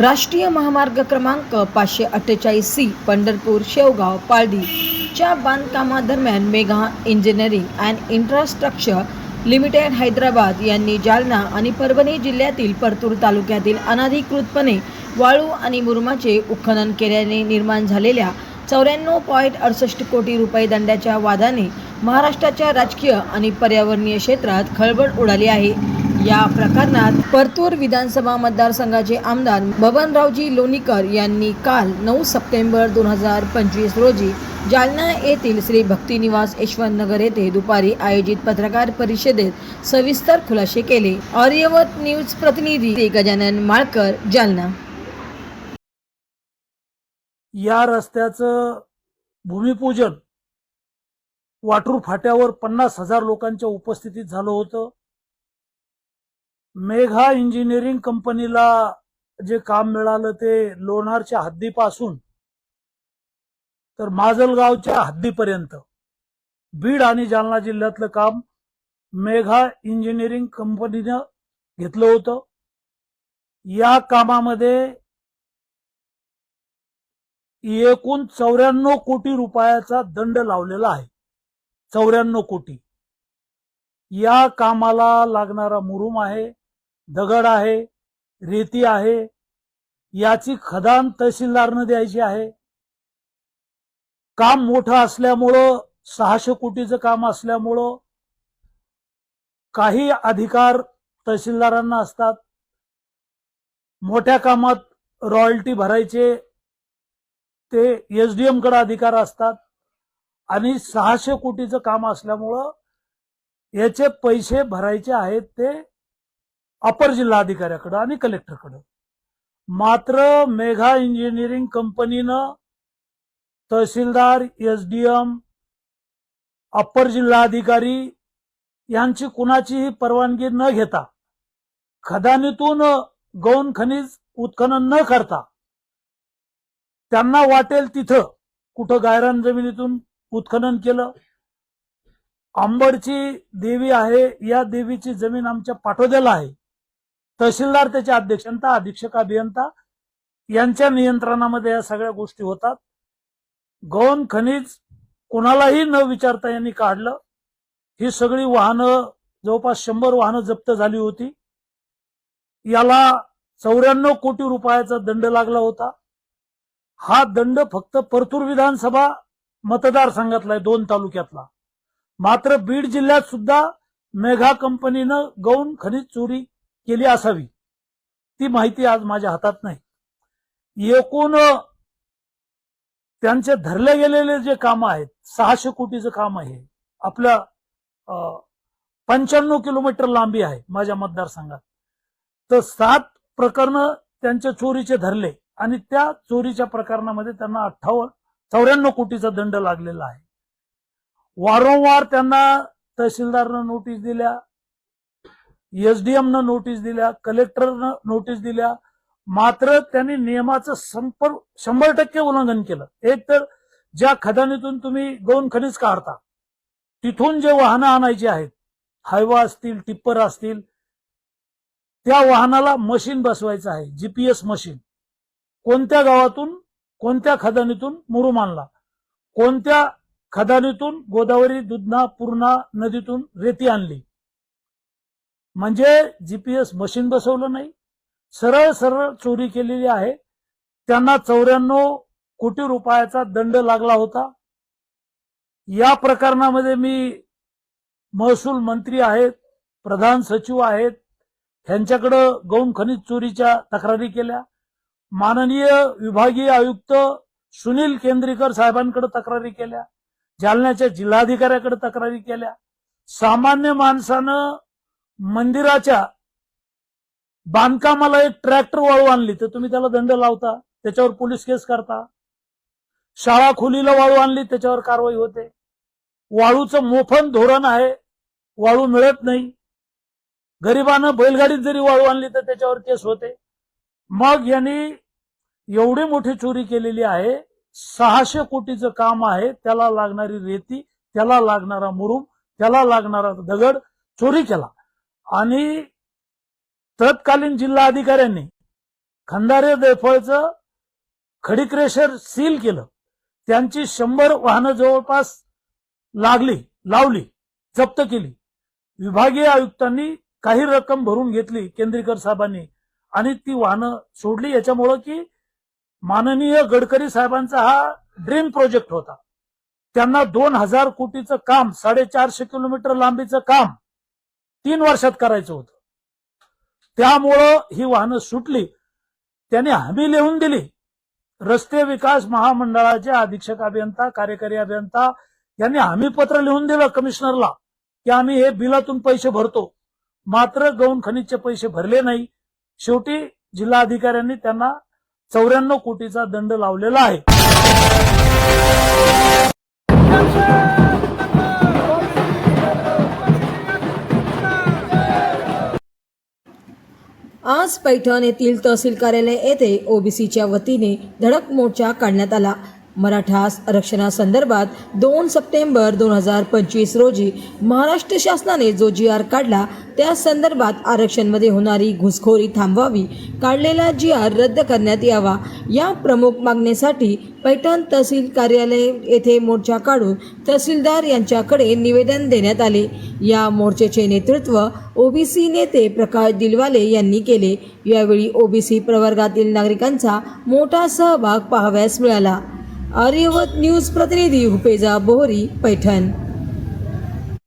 राष्ट्रीय महामार्ग क्रमांक पाचशे अठ्ठेचाळीस सी पंढरपूर शेवगाव पालडी च्या बांधकामादरम्यान Megha engineering and infrastructure limited Hyderabad यांनी जालना आणि परभणी जिल्ह्यातील परतूर तालुक्यातील अनधिकृतपणे वाळू आणि मुरुमाचे उत्खनन केल्याने निर्माण झालेल्या चौऱ्याण्णव पॉईंट अडुसष्ट कोटी रुपये दंडाच्या वादाने महाराष्ट्राच्या राजकीय आणि पर्यावरणीय क्षेत्रात खळबळ उडाली आहे. या प्रकरणात परतूर विधानसभा मतदारसंघाचे आमदार बबनरावजी लोणीकर यांनी काल नऊ सप्टेंबर दोन हजार पंचवीस रोजी जालना येथील श्री भक्तिनिवास यशवंत नगर येथे दुपारी आयोजित पत्रकार परिषदेत सविस्तर खुलासे केले. आर्यवत न्यूज प्रतिनिधी गजानन माळकर जालना. या रस्त्याचं भूमिपूजन वाटूर फाट्यावर पन्नास हजार लोकांच्या उपस्थितीत झालं होतं. मेघा इंजिनिअरिंग कंपनीला जे काम मिळालं ते लोणारच्या हद्दीपासून तर माजलगावच्या हद्दीपर्यंत. बीड आणि जालना जिल्ह्यातलं काम मेघा इंजिनिअरिंग कंपनीनं घेतलं होतं. या कामामध्ये एकूण चौऱ्याण्णव कोटी रुपयाचा दंड लावलेला आहे. चौऱ्याण्णव कोटी. या कामाला लागणारा मुरुम आहे. दगड आहे रेती आहे याची खदान तहसीलदारनं द्यायची आहे. काम मोठं असल्यामुळं सहाशे कोटीचं काम असल्यामुळं काही अधिकार तहसीलदारांना असतात. मोठ्या कामात रॉयल्टी भरायचे ते एसडीएमकडे अधिकार असतात. आणि सहाशे कोटीचं काम असल्यामुळं याचे पैसे भरायचे आहेत ते अपर जिल्हाधिकाऱ्याकडं आणि कलेक्टरकडं. मात्र मेघा इंजिनिअरिंग कंपनीनं तहसीलदार एसडीएम अप्पर जिल्हाधिकारी यांची कुणाचीही परवानगी न घेता खदानीतून गौण खनिज उत्खनन न करता त्यांना वाटेल तिथं कुठं गायरान जमिनीतून उत्खनन केलं. आंबडची देवी आहे या देवीची जमीन आमच्या पाठोद्याला आहे. तहसीलदार त्याचे अध्यक्षता अधीक्षक अभियंता यांच्या नियंत्रणामध्ये या सगळ्या गोष्टी होतात. गौण खनिज कोणालाही न विचारता यांनी काढलं. ही सगळी वाहनं जवळपास शंभर वाहनं जप्त झाली होती. याला चौऱ्याण्णव कोटी रुपयाचा दंड लागला होता. हा दंड फक्त परतूर विधानसभा मतदारसंघातला आहे दोन तालुक्यातला. मात्र बीड जिल्ह्यात सुद्धा मेघा कंपनीनं गौण खनिज चोरी केली असावी. ती माहिती आज माझ्या हातात नाही. एकूण त्यांचे धरले गेलेले जे काम आहेत सहाशे कोटीचं काम आहे. आपल्या पंच्याण्णव किलोमीटर लांबी आहे माझ्या मतदारसंघात. तर सात प्रकरण त्यांच्या चोरीचे धरले आणि त्या चोरीच्या प्रकरणामध्ये त्यांना अठ्ठावन्न चौऱ्याण्णव कोटीचा दंड लागलेला आहे. वारंवार त्यांना तहसीलदारनं नोटीस दिल्या एसडीएमनं नोटीस दिल्या कलेक्टरनं नोटीस दिल्या. मात्र त्यांनी नियमाचं संपर शंभर टक्के उल्लंघन केलं. एक तर ज्या खदानीतून तुम्ही गौण खनिज काढता तिथून जे वाहनं आणायची आहेत हायवा असतील टिप्पर असतील त्या वाहनाला मशीन बसवायचं आहे जीपीएस मशीन. कोणत्या गावातून कोणत्या खदानीतून मुरुम आणला? कोणत्या खदानीतून गोदावरी दुधना पूर्णा नदीतून रेती आणली? म्हणजे जीपीएस मशीन बसवलं नाही. सरळ सरळ चोरी केलेली आहे. त्यांना चौऱ्याण्णव कोटी रुपयाचा दंड लागला होता. या प्रकरणामध्ये मी महसूल मंत्री आहेत प्रधान सचिव आहेत. ह्यांच्याकडं गौण खनिज चोरीच्या तक्रारी केल्या. माननीय विभागीय आयुक्त सुनील केंद्रीकर साहेबांकडे तक्रारी केल्या. जालन्याच्या जिल्हाधिकाऱ्याकडे तक्रारी केल्या. सामान्य माणसानं मंदिराच्या बांधकामाला एक ट्रॅक्टर वाळू आणली तर तुम्ही त्याला दंड लावता त्याच्यावर पोलीस केस करता. शाळा खोलीला वाळू आणली त्याच्यावर कारवाई होते. वाळूचं मोफन धोरण आहे वाळू मिळत नाही. गरिबानं बैलगाडीत जरी वाळू आणली तर त्याच्यावर केस होते. मग यांनी एवढी मोठी चोरी केलेली आहे सहाशे कोटीचं काम आहे त्याला लागणारी रेती त्याला लागणारा मुरुम त्याला लागणारा दगड चोरी केला. आणि तत्कालीन जिल्हा अधिकाऱ्यांनी खंदारे देफळचं खडीक्रेशर सील केलं. त्यांची शंभर वाहनं जवळपास लागली लावली जप्त केली. विभागीय आयुक्तांनी काही रक्कम भरून घेतली केंद्रीकर साहेबांनी आणि ती वाहनं सोडली. याच्यामुळं की माननीय गडकरी साहेबांचा हा ड्रीम प्रोजेक्ट होता. त्यांना दोन हजार कोटीचं काम साडेचारशे किलोमीटर लांबीचं काम तीन वर्षात करायचं होतं. त्यामुळं ही वाहनं सुटली. त्यांनी हमी लिहून दिली. रस्ते विकास महामंडळाचे अधीक्षक अभियंता कार्यकारी अभियंता यांनी हमी पत्र लिहून दिलं कमिशनरला की आम्ही हे बिलातून पैसे भरतो. मात्र गौण खनिजचे पैसे भरले नाही. शेवटी जिल्हाधिकाऱ्यांनी त्यांना चौऱ्याण्णव कोटीचा दंड लावलेला आहे. आज पैठण येथील तहसील कार्यालय येथे ओबीसीच्या वतीने धडक मोर्चा काढण्यात आला. मराठा आरक्षणासंदर्भात दोन सप्टेंबर दोन हजार पंचवीस रोजी महाराष्ट्र शासनाने जो जी आर काढला त्या संदर्भात आरक्षणमध्ये होणारी घुसखोरी थांबवावी काढलेला जी आर रद्द करण्यात यावा या प्रमुख मागणीसाठी पैठण तहसील कार्यालय येथे मोर्चा काढून तहसीलदार यांच्याकडे निवेदन देण्यात आले. या मोर्चाचे नेतृत्व ओबीसी नेते प्रकाश दिलवाले यांनी केले. यावेळी ओबीसी प्रवर्गातील नागरिकांचा मोठा सहभाग पाहावयास मिळाला. आर्यवत न्यूज प्रतिनिधी हुपेजा बोहरी पैठण.